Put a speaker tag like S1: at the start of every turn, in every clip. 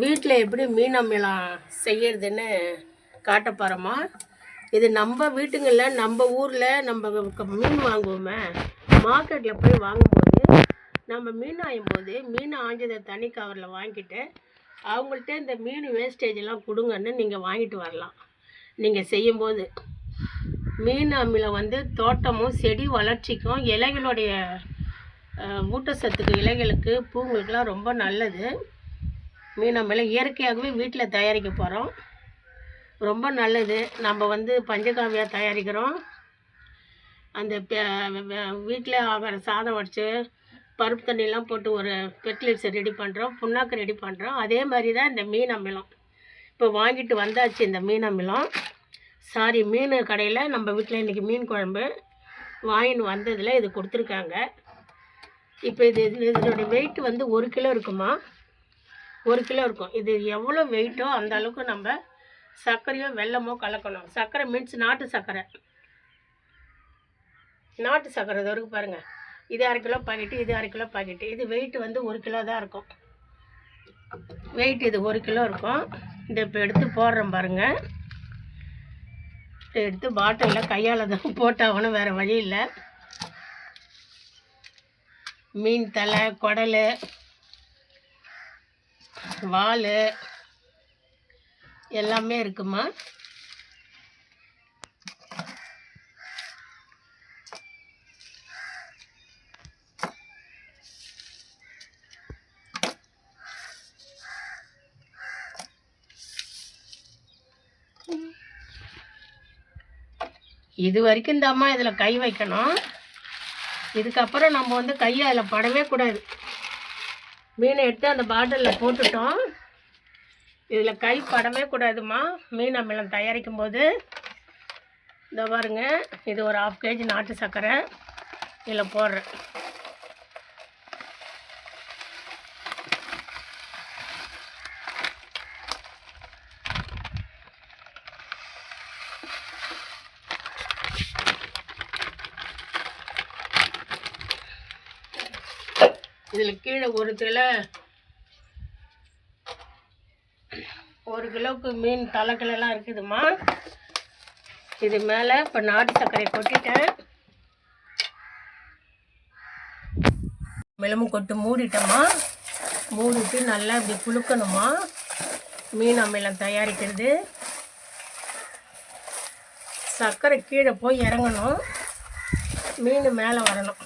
S1: வீட்டில் எப்படி மீன் அமிலம் செய்யறதுன்னு காட்ட போகிறோமா இது நம்ம வீட்டுங்களில் நம்ம ஊரில் நம்ம மீன் வாங்குவோமே. மார்க்கெட்டில் போய் வாங்கும்போது நம்ம மீன் ஆயும் போது மீன் ஆஞ்சதை தனி கவரில் வாங்கிட்டு அவங்கள்ட்ட இந்த மீன் வேஸ்டேஜெல்லாம் கொடுங்கன்னு நீங்கள் வாங்கிட்டு வரலாம். நீங்கள் செய்யும்போது. மீன் அமிலம் வந்து தோட்டமும் செடி வளர்ச்சிக்கும் இலைகளுடைய ஊட்டச்சத்துக்கு இலைகளுக்கு பூங்களுக்கெல்லாம் ரொம்ப நல்லது. மீன் அமிலம் இயற்கையாகவே வீட்டில் தயாரிக்க போகிறோம் ரொம்ப நல்லது. நம்ம வந்து பஞ்சகாவியாக தயாரிக்கிறோம். அந்த வீட்டில் ஆகிற சாதம் வடித்து பருப்பு தண்ணியெலாம் போட்டு ஒரு பெட்லிட்ஸை ரெடி பண்ணுறோம் புண்ணாக்கு ரெடி பண்ணுறோம் அதே மாதிரி தான் இந்த மீன் அமிலம். இப்போ வாங்கிட்டு வந்தாச்சு இந்த மீன் அமிலம். சாரி மீன் கடையில் நம்ம வீட்டில் இன்றைக்கி மீன் குழம்பு வாங்கின்னு வந்ததில் இது கொடுத்துருக்காங்க. இப்போ இது இது- இதனுடைய வெயிட் வந்து ஒரு கிலோ இருக்குமா? ஒரு கிலோ இருக்கும். இது எவ்வளோ வெயிட்டோ அந்த அளவுக்கு நம்ம சர்க்கரையோ வெல்லமோ கலக்கணும். சர்க்கரை மீன்ஸ் நாட்டு சர்க்கரை. நாட்டு சர்க்கரை இது வரைக்கும் பாருங்கள் இது அரை கிலோ பாக்கெட்டு இது அரை கிலோ பாக்கெட்டு இது வெயிட் வந்து ஒரு கிலோ தான் இருக்கும். வெயிட் இது ஒரு கிலோ இருக்கும். இந்த இப்போ எடுத்து போடுறோம் பாருங்கள் எடுத்து பாட்டிலில் கையால் தான் போட்டாகணும். வேறு வழி இல்லை. மீன் தலை குடல் வால் எல்லாமே இருக்குமா? இது வரைக்கும் இந்த அம்மா இதில் கை வைக்கணும். இதுக்கப்புறம் நம்ம வந்து கையை அதில் படவே கூடாது. மீனை எடுத்து அந்த பாட்டிலில் போட்டுட்டோம். இதில் கை படவே கூடாதுமா. மீன் அமிலம் தயாரிக்கும் போது இந்த பாருங்க இது ஒரு ஆஃப் கேஜி நாட்டு சர்க்கரை. இதில் போடுறேன். இதில் கீழே ஒரு கிலோ ஒரு கிலோவுக்கு மீன் தலைக்கிலெல்லாம் இருக்குதும்மா. இது மேலே இப்போ நாட்டு சர்க்கரை கொட்டிட்டேன். மிளமும் கொட்டு மூடிட்டோமா மூடிட்டு நல்லா இப்படி குலுக்கணுமா மீன் அமிலம் தயாரிக்கிறது. சர்க்கரை கீழே போய் இறங்கணும். மீன் மேலே வரணும்.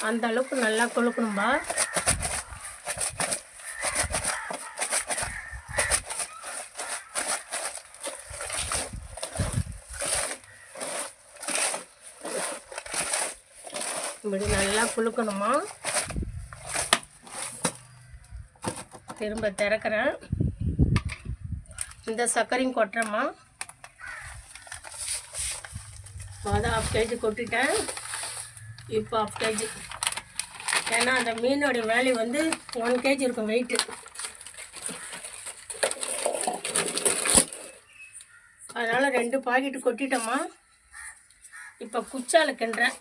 S1: அந்த அளவுக்கு நல்லா கொழுக்கணும்பா. இப்படி நல்லா குழுக்கணுமா. திரும்ப திறக்கிறேன். இந்த சர்க்கரையும் கொட்டுறேம்மா. மொதல் ஆஃப் கேஜி கொட்டிட்டேன். இப்போ ஆஃப் கேஜி ஏன்னா அந்த மீனோடைய வேல்யூ வந்து ஒன் கேஜி இருக்கும் வெயிட்டு அதனால் ரெண்டு பாக்கெட்டு கொட்டிட்டோமா? இப்போ குச்சால கிண்டுறேன்.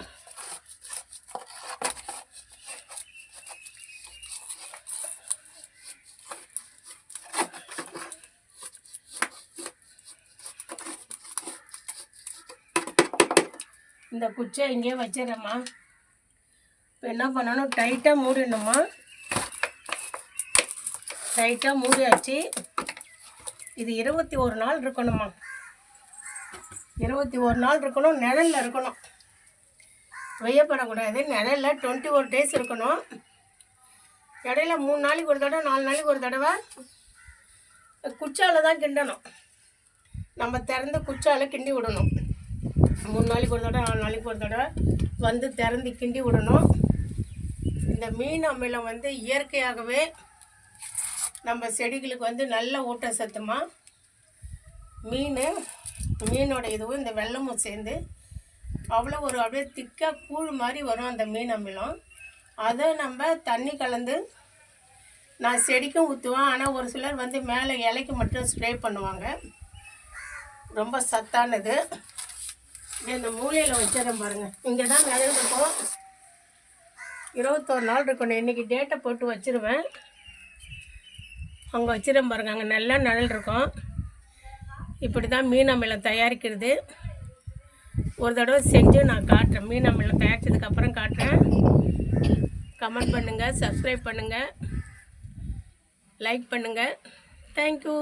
S1: இந்த குச்சியை இங்கேயே வச்சிடறேம்மா. இப்போ என்ன பண்ணணும்? டைட்டாக மூடிடணுமா டைட்டாக மூடியாச்சு. இது இருபத்தி ஒரு நாள் இருக்கணுமா இருபத்தி ஒரு நாள் இருக்கணும் நிழலில் இருக்கணும். வெய்யப்படக்கூடாது. நிழலில் டுவெண்ட்டி ஒரு டேஸ் இருக்கணும். இடையில மூணு நாளைக்கு ஒரு தடவை நாலு நாளைக்கு ஒரு தடவை குச்சால தான் கிண்டணும். நம்ம திறந்து குச்சால கிண்டி விடணும். மூணு நாளைக்கு ஒரு தடவை நாலு நாளைக்கு ஒரு தடவை வந்து திறந்து கிண்டி விடணும். இந்த மீன் அமிலம் வந்து இயற்கையாகவே நம்ம செடிகளுக்கு வந்து நல்ல ஊட்டச்சத்துமா மீன் மீனோட இதுவும் இந்த வெள்ளமும் சேர்ந்து அவ்வளோ ஒரு அப்படியே திக்காக கூழ் மாதிரி வரும் அந்த மீன் அமிலம். அதை நம்ம தண்ணி கலந்து நான் செடிக்கும் ஊற்றுவேன் ஆனால் ஒரு சிலர் வந்து மேலே இலைக்கு மட்டும் ஸ்ப்ரே பண்ணுவாங்க. ரொம்ப சத்தானது. இந்த மூலையில் வச்சிடறேன் பாருங்கள் இங்கே தான் நிழல் இருக்கும் இருபத்தோரு நாள் இருக்கணும் இன்றைக்கி டேட்டை போட்டு வச்சிருவேன். அங்கே வச்சிடம் பாருங்கள் அங்கே நல்லா நிழல் இருக்கும். இப்படி தான் மீன் அமிலம் தயாரிக்கிறது. ஒரு தடவை செஞ்சு நான் காட்டுறேன். மீன் அமிலம் தயாரித்ததுக்கப்புறம் காட்டுறேன். கமெண்ட் பண்ணுங்கள் சப்ஸ்கிரைப் பண்ணுங்கள் லைக் பண்ணுங்கள் தேங்க்யூ